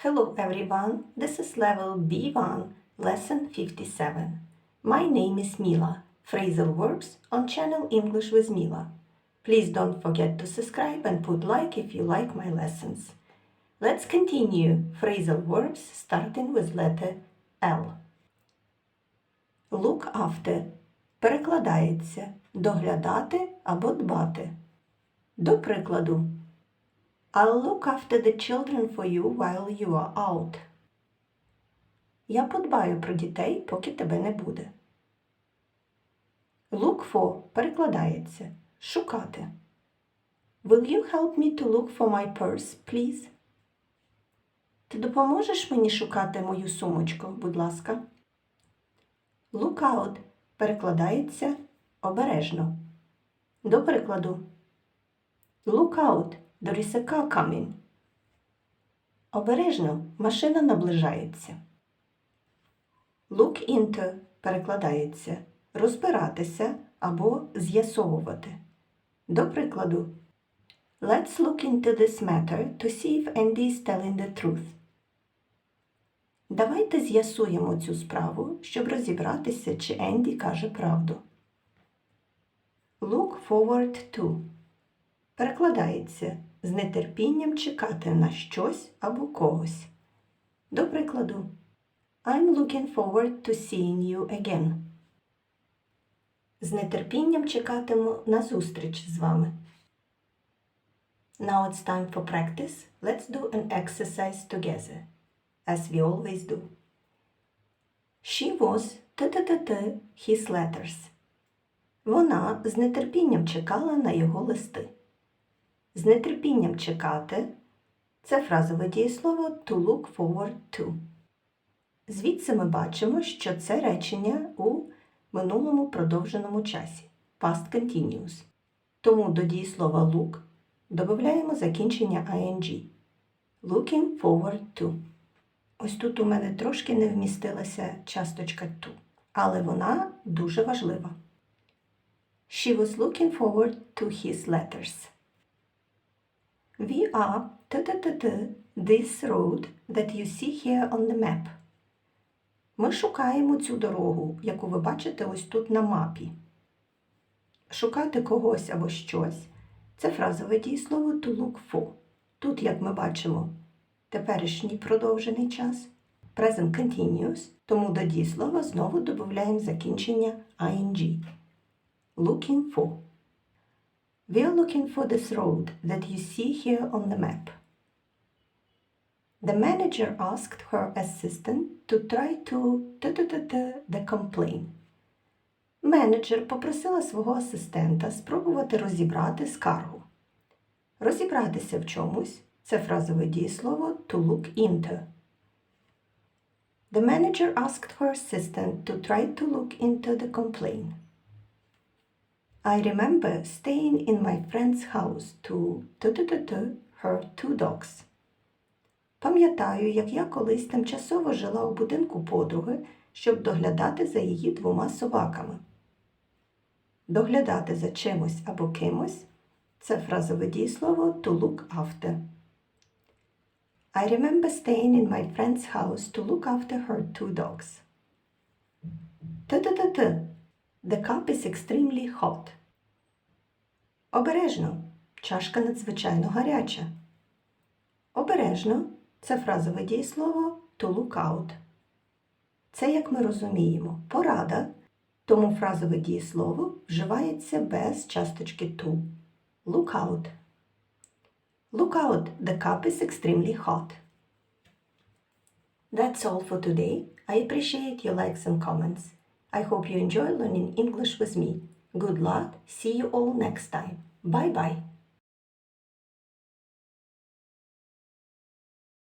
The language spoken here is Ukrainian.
Hello everyone, this is level B1, lesson 57. My name is Mila, phrasal verbs on channel English with Mila. Please don't forget to subscribe and put like if you like my lessons. Let's continue phrasal verbs starting with letter L. Look after перекладається доглядати або дбати. До прикладу, I'll look after the children for you while you are out. Я подбаю про дітей, поки тебе не буде. Look for перекладається шукати. Will you help me to look for my purse, please? Ти допоможеш мені шукати мою сумочку, будь ласка? Look out перекладається обережно. До прикладу. Look out, a car coming. Обережно, машина наближається. Look into перекладається розбиратися або з'ясовувати. До прикладу, Let's look into this matter to see if Andy is telling the truth. Давайте з'ясуємо цю справу, щоб розібратися, чи Енді каже правду. Look forward to перекладається з нетерпінням чекати на щось або когось. До прикладу, I'm looking forward to seeing you again. З нетерпінням чекатиму на зустріч з вами. Now it's time for practice. Let's do an exercise together, as we always do. She was t-t-t-t his letters. Вона з нетерпінням чекала на його листи. З нетерпінням чекати це фразове дієслово to look forward to. Звідси ми бачимо, що це речення у минулому продовженому часі past continuous. Тому до дієслова look додаємо закінчення ing. Looking forward to. Ось тут у мене трошки не вмістилася часточка to, але вона дуже важлива. She was looking forward to his letters. We are t-t-t-t this road that you see here on the map. Ми шукаємо цю дорогу, яку ви бачите ось тут на мапі. Шукати когось або щось це фразове дієслово to look for. Тут, як ми бачимо, теперішній продовжений час, present continuous, тому до дієслова знову додаємо закінчення ing. Looking for. We are looking for this road that you see here on the map. The manager asked her assistant to try to the complaint. Менеджер попросила свого асистента спробувати розібрати скаргу. Розібратися в чомусь це фразове дієслово to look into. The manager asked her assistant to try to look into the complaint. I remember staying in my friend's house to t-t-t-t her two dogs. Пам'ятаю, як я колись тимчасово жила у будинку подруги, щоб доглядати за її двома собаками. Доглядати за чимось або кимось це фразове дієслово to look after. I remember staying in my friend's house to look after her two dogs. Т-т-т-т. The cup is extremely hot. Обережно. Чашка надзвичайно гаряча. Обережно це фразове дієслово to look out. Це, як ми розуміємо, порада, тому фразове дієслово вживається без часточки to. Look out. Look out, the cup is extremely hot. That's all for today. I appreciate your likes and comments. I hope you enjoy learning English with me. Good luck. See you all next time. Bye bye.